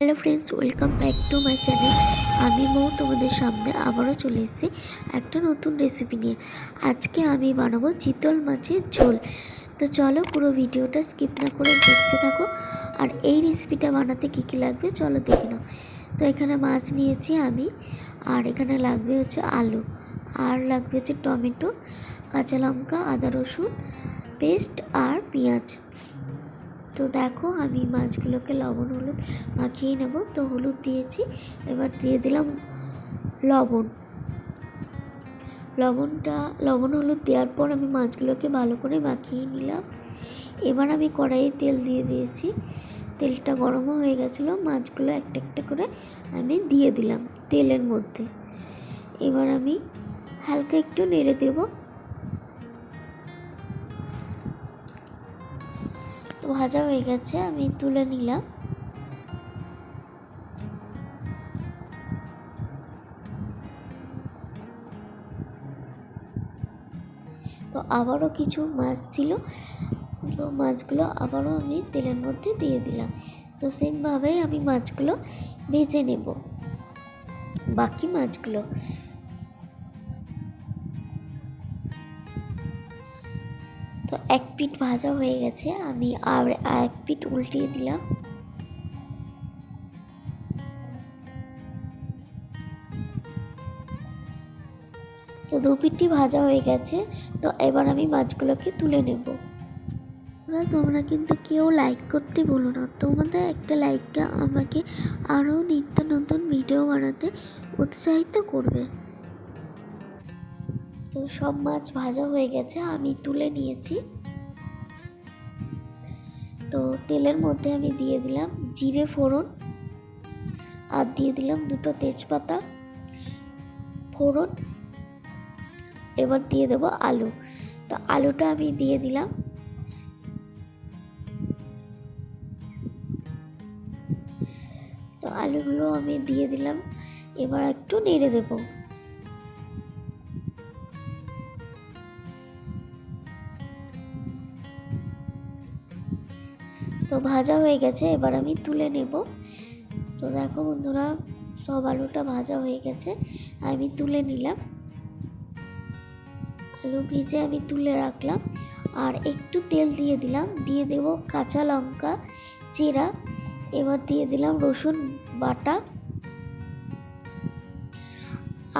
Hello friends welcome back to my channel আমি মৌ, তোমাদের সামনে আবারও চলে এসেছি একটা নতুন রেসিপি নিয়ে। আজকে আমি বানাবো চিতল মাছের ঝোল। তো চলো পুরো ভিডিওটা স্কিপ না করে দেখতে থাকো। আর এই রেসিপিটা বানাতে কী কী লাগবে চলো দেখে নাও। তো এখানে মাছ নিয়েছি আমি, আর এখানে লাগবে হচ্ছে আলু, আর লাগবে হচ্ছে টমেটো, কাঁচা লঙ্কা, আদা রসুন, পেস্ট, আর পেঁয়াজ। তো দেখো আমি মাছগুলোকে লবণ, হলুদ মাখিয়ে নেব। তো হলুদ দিয়েছি, এবার দিয়ে দিলাম লবণ। লবণটা, লবণ, হলুদ দেওয়ার পর আমি মাছগুলোকে ভালো করে মাখিয়ে নিলাম। এবার আমি কড়াইয়ে তেল দিয়ে দিয়েছি। তেলটা গরমও হয়ে গেছিল, মাছগুলো একটা একটা করে আমি দিয়ে দিলাম তেলের মধ্যে। এবার আমি হালকা একটু নেড়ে দেবো। তো ভাজা হয়ে গেছে, আমি তুলে নিলাম। তো আবারও কিছু মাছ ছিল, তো মাছগুলো আবারও আমি তেলের মধ্যে দিয়ে দিলাম। তো সেমভাবেই আমি মাছগুলো ভেজে নেব, বাকি মাছগুলো। তো এক পিঠ ভাজা হয়ে গেছে, আমি আর এক পিঠ উল্টিয়ে দিলাম। তো দু পিঠটি ভাজা হয়ে গেছে, তো এবার আমি মাছগুলোকে তুলে নেব। তোমরা তোমরা কিন্তু কেউ লাইক করতে বলো না। তোমাদের একটা লাইকটা আমাকে আরও নিত্য নতুন ভিডিও বানাতে উৎসাহিত করবে। তো সব মাছ ভাজা হয়ে গেছে, আমি তুলে নিয়েছি। তো তেলের মধ্যে আমি দিয়ে দিলাম জিরে ফোড়ন আর দিয়ে দিলাম দুটো তেজপাতা ফোড়ন। এবার দিয়ে দেবো আলু। তো আলুটা আমি দিয়ে দিলাম। তো আলুগুলো আমি দিয়ে দিলাম। এবার একটু নেড়ে দেবো। তো ভাজা হয়ে গেছে, এবার আমি তুলে নেব। তো দেখো বন্ধুরা, সব আলুটা ভাজা হয়ে গেছে, আমি তুলে নিলাম। আলু ভিজে আমি তুলে রাখলাম, আর একটু তেল দিয়ে দিলাম। দিয়ে দেব কাঁচা লঙ্কা চিরা, এবার দিয়ে দিলাম রসুন বাটা,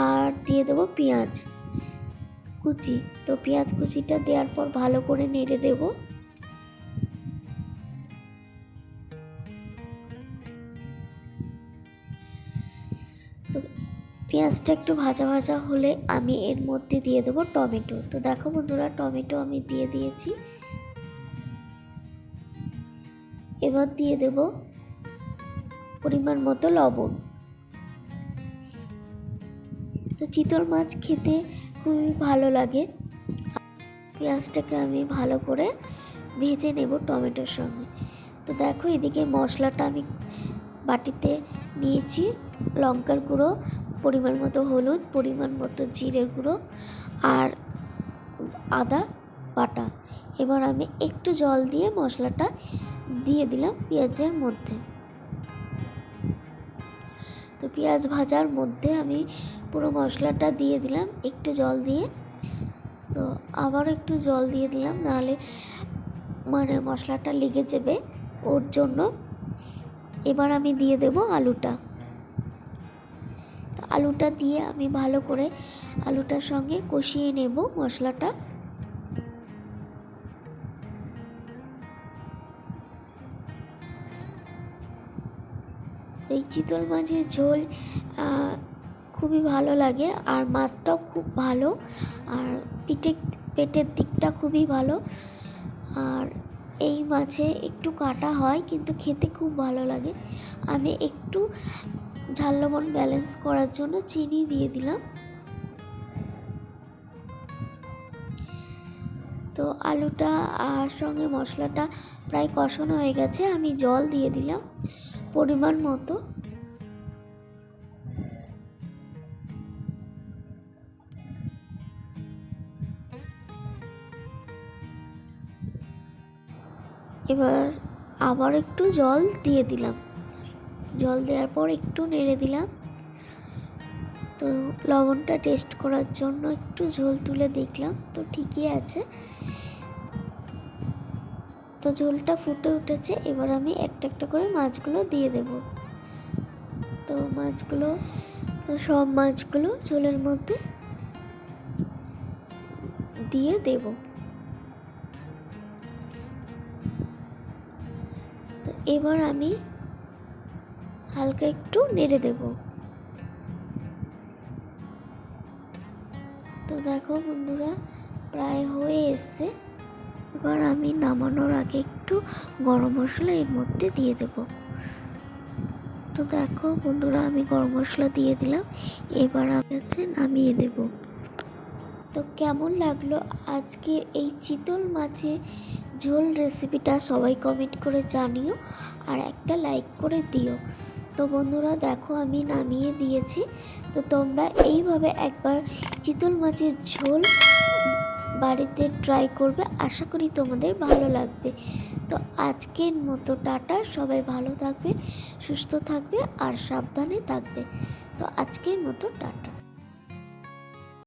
আর দিয়ে দেব পেঁয়াজ কুচি। তো পেঁয়াজ কুচিটা দেওয়ার পর ভালো করে নেড়ে দেবো। তো পেঁয়াজটা একটু ভাজা ভাজা হলে আমি এর মধ্যে দিয়ে দেবো টমেটো। তো দেখো বন্ধুরা, টমেটো আমি দিয়ে দিয়েছি। এবার দিয়ে দেব পরিমাণ মতো লবণ। তো চিতল মাছ খেতে খুবই ভালো লাগে। পেঁয়াজটাকে আমি ভালো করে ভেজে নেব টমেটোর সঙ্গে। তো দেখো এদিকে মশলাটা আমি বাটিতে নিয়েছি লঙ্কার গুঁড়ো, পরিমাণ মতো হলুদ, পরিমাণ মতো জিরের গুঁড়ো আর আদা বাটা। এবার আমি একটু জল দিয়ে মশলাটা দিয়ে দিলাম পেঁয়াজের মধ্যে। তো পেঁয়াজ ভাজার মধ্যে আমি পুরো মশলাটা দিয়ে দিলাম একটু জল দিয়ে। তো আবার একটু জল দিয়ে দিলাম, নাহলে মানে মশলাটা লেগে যাবে ওর জন্য। এবার আমি দিয়ে দেব আলুটা। আলুটা দিয়ে আমি ভালো করে আলুটার সঙ্গে কষিয়ে নেব মশলাটা। এই চিতল মাছের ঝোল খুবই ভালো লাগে আর মাছটাও খুব ভালো আর পিঠে, পেটের দিকটা খুবই ভালো। আর এই মাছে একটু কাটা হয়, কিন্তু খেতে খুব ভালো লাগে। আমি একটু ঝাল লবণ ব্যালেন্স করার জন্য চিনি দিয়ে দিলাম। তো আলুটা আর সঙ্গে মশলাটা প্রায় কষানো হয়ে গেছে, আমি জল দিয়ে দিলাম পরিমাণ মতো। এবার আবার একটু জল দিয়ে দিলাম। জল দেওয়ার পর একটু নেড়ে দিলাম। তো লবণটা টেস্ট করার জন্য একটু ঝোল তুলে দেখলাম, তো ঠিকই আছে। তো ঝোলটা ফুটে উঠেছে, এবার আমি একটা একটা করে মাছগুলো দিয়ে দেব। তো মাছগুলো, তো সব মাছগুলো ঝোলের মধ্যে দিয়ে দেব। এবার আমি হালকা একটু নেড়ে দেব। তো দেখো বন্ধুরা, প্রায় হয়ে এসছে। এবার আমি নামানোর আগে একটু গরম মশলা এর মধ্যে দিয়ে দেব। তো দেখো বন্ধুরা, আমি গরম মশলা দিয়ে দিলাম। এবার আমি নামিয়ে দেব। তো কেমন লাগল আজকের এই চিতল মাছে ঝোল রেসিপিটা সবাই কমেন্ট করে জানিও আর একটা লাইক করে দিও। তো বন্ধুরা দেখো আমি নামিয়ে দিয়েছি। তো তোমরা এইভাবে একবার চিতল মাছের ঝোল বাড়িতে ট্রাই করবে। আশা করি তোমাদের ভালো লাগবে। তো আজকের মতো টাটা। সবাই ভালো থাকবে, সুস্থ থাকবে আর সাবধানে থাকবে। তো আজকের মতো টাটা।